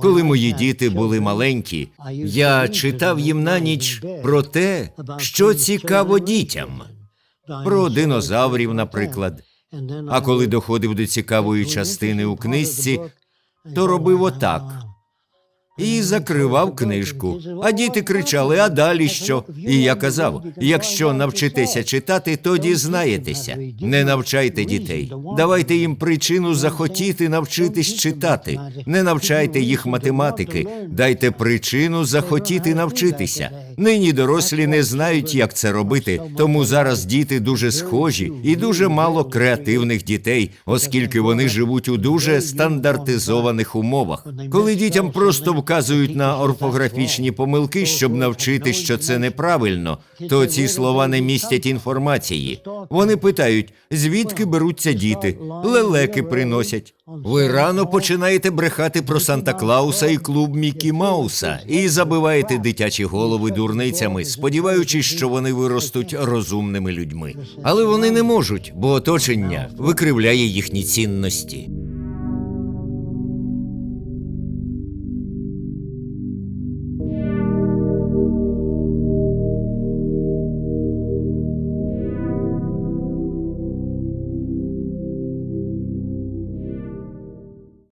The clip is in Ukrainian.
Коли мої діти були маленькі, я читав їм на ніч про те, що цікаво дітям, про динозаврів, наприклад. А коли доходив до цікавої частини у книжці, то робив отак. І закривав книжку. А діти кричали: а далі що? І я казав: якщо навчитеся читати, то дізнаєтеся. Не навчайте дітей. Давайте їм причину захотіти навчитись читати. Не навчайте їх математики. Дайте причину захотіти навчитися. Нині дорослі не знають, як це робити, тому зараз діти дуже схожі і дуже мало креативних дітей, оскільки вони живуть у дуже стандартизованих умовах. Коли дітям просто вказують на орфографічні помилки, щоб навчити, що це неправильно, то ці слова не містять інформації. Вони питають, звідки беруться діти, лелеки приносять. Ви рано починаєте брехати про Санта Клауса і клуб Мікі Мауса і забиваєте дитячі голови дурницями, сподіваючись, що вони виростуть розумними людьми. Але вони не можуть, бо оточення викривляє їхні цінності.